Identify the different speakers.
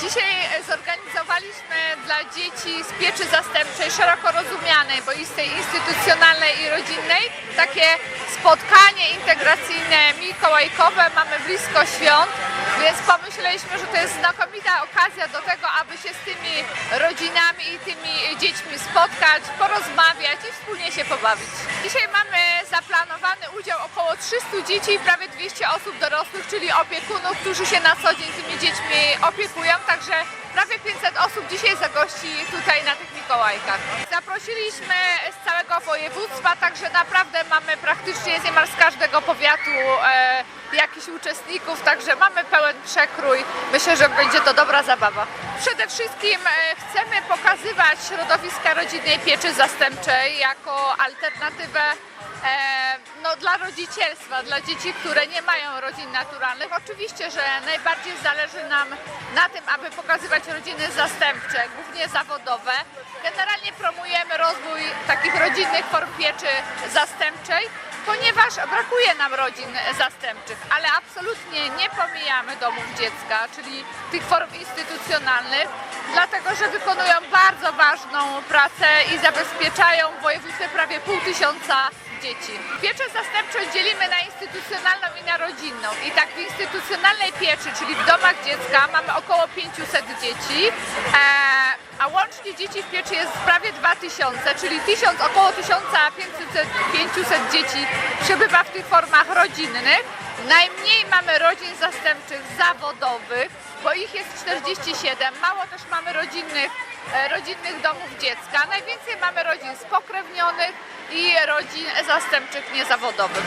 Speaker 1: Dzisiaj e, zorganizowaliśmy dla dzieci z pieczy zastępczej, szeroko rozumianej, boistej, instytucjonalnej i rodzinnej, takie spotkanie integracyjne mikołajkowe. Mamy blisko świąt, więc pomyśleliśmy, że to jest znakomita okazja do tego, aby się z tymi rodzinami i tymi dziećmi spotkać, porozmawiać i wspólnie się pobawić. Dzisiaj mamy zaplanowany udział około 300 dzieci i prawie 200 osób dorosłych, czyli opiekunów, którzy się na co dzień tymi dziećmi opiekują, także prawie 500 osób dzisiaj zagości tutaj na tych Mikołajkach. Zaprosiliśmy z całego województwa, także naprawdę mamy praktycznie niemal z każdego powiatu e, jakichś uczestników, także mamy pełen przekrój. Myślę, że będzie to dobra zabawa. Przede wszystkim e, chcemy pokazywać środowiska rodzinnej pieczy zastępczej jako alternatywę e, dla rodzicielstwa, dla dzieci, które nie mają rodzin naturalnych. Oczywiście, że najbardziej zależy nam na tym, aby pokazywać rodziny zastępcze, głównie zawodowe. Generalnie promujemy rozwój takich rodzinnych form pieczy zastępczej, ponieważ brakuje nam rodzin zastępczych, ale absolutnie nie pomijamy domów dziecka, czyli tych form instytucjonalnych, dlatego że wykonują bardzo ważną pracę i zabezpieczają w województwie prawie pół tysiąca dzieci. Pieczę zastępczą dzielimy na instytucjonalną i na rodzinną. I tak w instytucjonalnej pieczy, czyli w domach dziecka mamy około 500 dzieci, e, a łącznie dzieci w pieczy jest prawie 2000, czyli 1000, około 1500 500 dzieci przebywa w tych formach rodzinnych. Najmniej mamy rodzin zastępczych zawodowych, bo ich jest 47. Mało też mamy rodzinnych, e, rodzinnych domów dziecka. Najwięcej mamy rodzin spokrewnionych i rodzin zastępczych niezawodowych.